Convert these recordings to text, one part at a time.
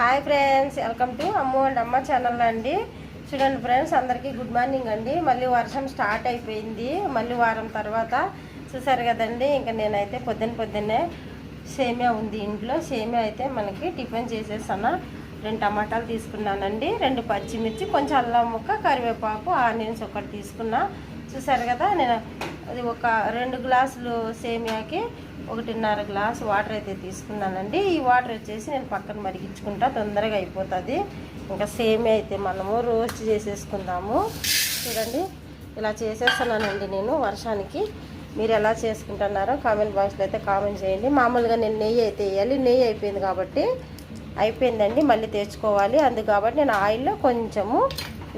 Hi friends welcome to Amma and Amma channel అండి. చూడండి friends అందరికీ గుడ్ మార్నింగ్ అండి. మళ్ళీ వర్షం స్టార్ట్ అయిపోయింది. మళ్ళీ వారం తర్వాత చూసారు కదండి ఇంకా నేనైతే పొద్దున్న పొద్దున్నే సేమియా ఉంది ఇంట్లో. సేమియా అయితే మనకి టిఫిన్ చేసేసాను రెండు టమాటాలు తీసుకున్నానండి. రెండు పచ్చిమిర్చి కొంచెం అల్లం ముక్క కరివేపాకు ఆనియన్స్ ఒకటి తీసుకున్నా. చూసారు కదా నేను అది ఒక రెండు గ్లాసులు సేమియాకి ఒకటిన్నర గ్లాస్ వాటర్ అయితే తీసుకున్నానండి. ఈ వాటర్ వచ్చేసి నేను పక్కన మరిగించుకుంటా తొందరగా అయిపోతుంది. ఇంకా సేమియా అయితే మనము రోస్ట్ చేసేసుకుందాము. చూడండి ఇలా చేసేస్తున్నానండి నేను వర్షానికి. మీరు ఎలా చేసుకుంటున్నారో కామెంట్ బాక్స్లో అయితే కామెంట్ చేయండి. మామూలుగా నేను నెయ్యి అయితే వేయాలి. నెయ్యి అయిపోయింది కాబట్టి అయిపోయిందండి. మళ్ళీ తెచ్చుకోవాలి. అందు కాబట్టి నేను ఆయిల్లో కొంచెము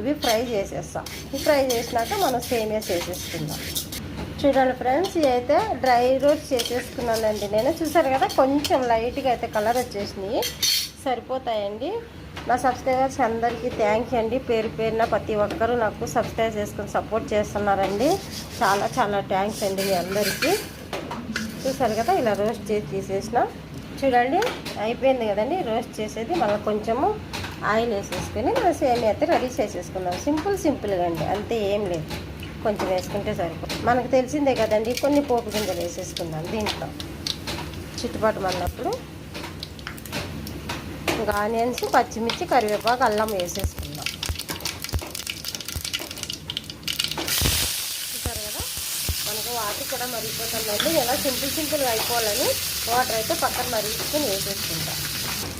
ఇవి ఫ్రై చేసేస్తాం. ఇవి ఫ్రై చేసినాక మనం సేమియా చేసేసుకుందాం. చూడండి ఫ్రెండ్స్ అయితే డ్రై రోస్ట్ చేసేసుకున్నానండి. నేను చూసారు కదా కొంచెం లైట్గా అయితే కలర్ వచ్చేసినాయి. సరిపోతాయండి. నా సబ్స్క్రైబర్స్ అందరికీ థ్యాంక్ యూ అండి. పేరు పేరున ప్రతి ఒక్కరూ నాకు సబ్స్క్రైబ్ చేసుకుని సపోర్ట్ చేస్తున్నారండి. చాలా చాలా థ్యాంక్స్ అండి మీ అందరికీ. చూసారు కదా ఇలా రోస్ట్ చేసి తీసేసిన. చూడండి అయిపోయింది కదండి. రోస్ట్ చేసేది మళ్ళీ కొంచెము ఆయిల్ వేసేసుకొని మనం సేమి అయితే రెడీ చేసేసుకున్నాం సింపుల్ సింపుల్గా అండి. అంతే ఏం లేదు. కొంచెం వేసుకుంటే సరిపోతుంది. మనకు తెలిసిందే కదండి కొన్ని పోపు గింజలు వేసేసుకుందాం దీంట్లో. చుట్టుపక్కల అన్నప్పుడు ఇంకా ఆనియన్స్ పచ్చిమిర్చి కరివేపాకు అల్లం వేసేసుకుందాం. చూసారు కదా? మనకు వాటర్ కూడా మరిగిపోతుందండి ఇలా సింపుల్ సింపుల్గా అయిపోవాలని వాటర్ అయితే పక్కన మరిగించుకొని వేసేసుకుంటాం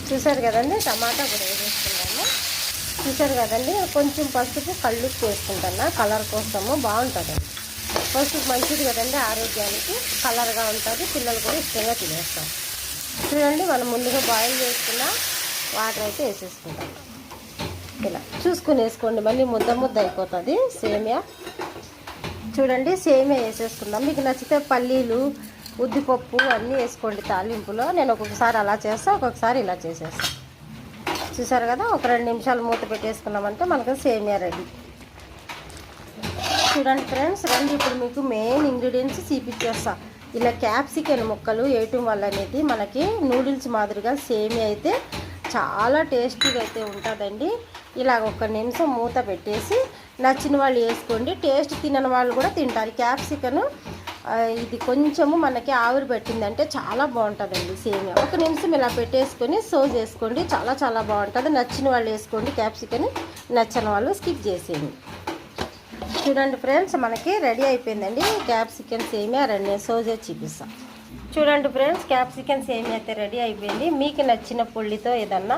చూసారు కదండి? టమాటా కూడా వేసేసుకున్నాము చూసారు కదండి? కొంచెం పసుపు కళ్ళు వేసుకుంటాను? కలర్ కోసము బాగుంటుందండి. పసుపు మంచిది కదండి ఆరోగ్యానికి. కలర్గా ఉంటుంది. పిల్లలు కూడా ఇష్టంగా తినేస్తాం చూడండి మనం ముందుగా బాయిల్ చేసుకున్న వాటర్ అయితే వేసేసుకుంటాం. ఇలా చూసుకుని వేసుకోండి. మళ్ళీ ముద్ద ముద్ద అయిపోతుంది. సేమియా. చూడండి సేమియా వేసేసుకుందాం. మీకు నచ్చితే పల్లీలు ఉద్దిపప్పు అన్నీ వేసుకోండి తాలింపులో. నేను ఒక్కొక్కసారి అలా చేస్తాను ఒక్కొక్కసారి ఇలా చేసేస్తాను చూసారు కదా? ఒక రెండు నిమిషాలు మూత పెట్టేసుకున్నామంటే మనకు సేమియా రెడీ. చూడండి ఫ్రెండ్స్ రండి. ఇప్పుడు మీకు మెయిన్ ఇంగ్రీడియంట్స్ చూపించేస్తా ఇలా క్యాప్సికన్ ముక్కలు వేయటం వల్ల అనేది మనకి నూడిల్స్ మాదిరిగా సేమియా అయితే చాలా టేస్టీగా అయితే ఉంటుందండి. ఇలా ఒక నిమిషం మూత పెట్టేసి నచ్చిన వాళ్ళు వేసుకోండి. టేస్ట్ తినని వాళ్ళు కూడా తింటారు. క్యాప్సికన్ ఇది కొంచెము మనకి ఆవిరి పెట్టిందంటే చాలా బాగుంటుందండి సేమియా. ఒక నిమిషం ఇలా పెట్టేసుకొని సర్వ్ చేసుకోండి. చాలా చాలా బాగుంటుంది. నచ్చిన వాళ్ళు వేసుకోండి. క్యాప్సికని నచ్చని వాళ్ళు స్కిప్ చేసేయండి. చూడండి ఫ్రెండ్స్ మనకి రెడీ అయిపోయిందండి క్యాప్సికన్ సేమియా. రెండు సర్వ్ చేసి చూపిస్తాం. చూడండి ఫ్రెండ్స్ క్యాప్సికన్ సేమియా అయితే రెడీ అయిపోయింది. మీకు నచ్చిన పుల్లితో ఏదన్నా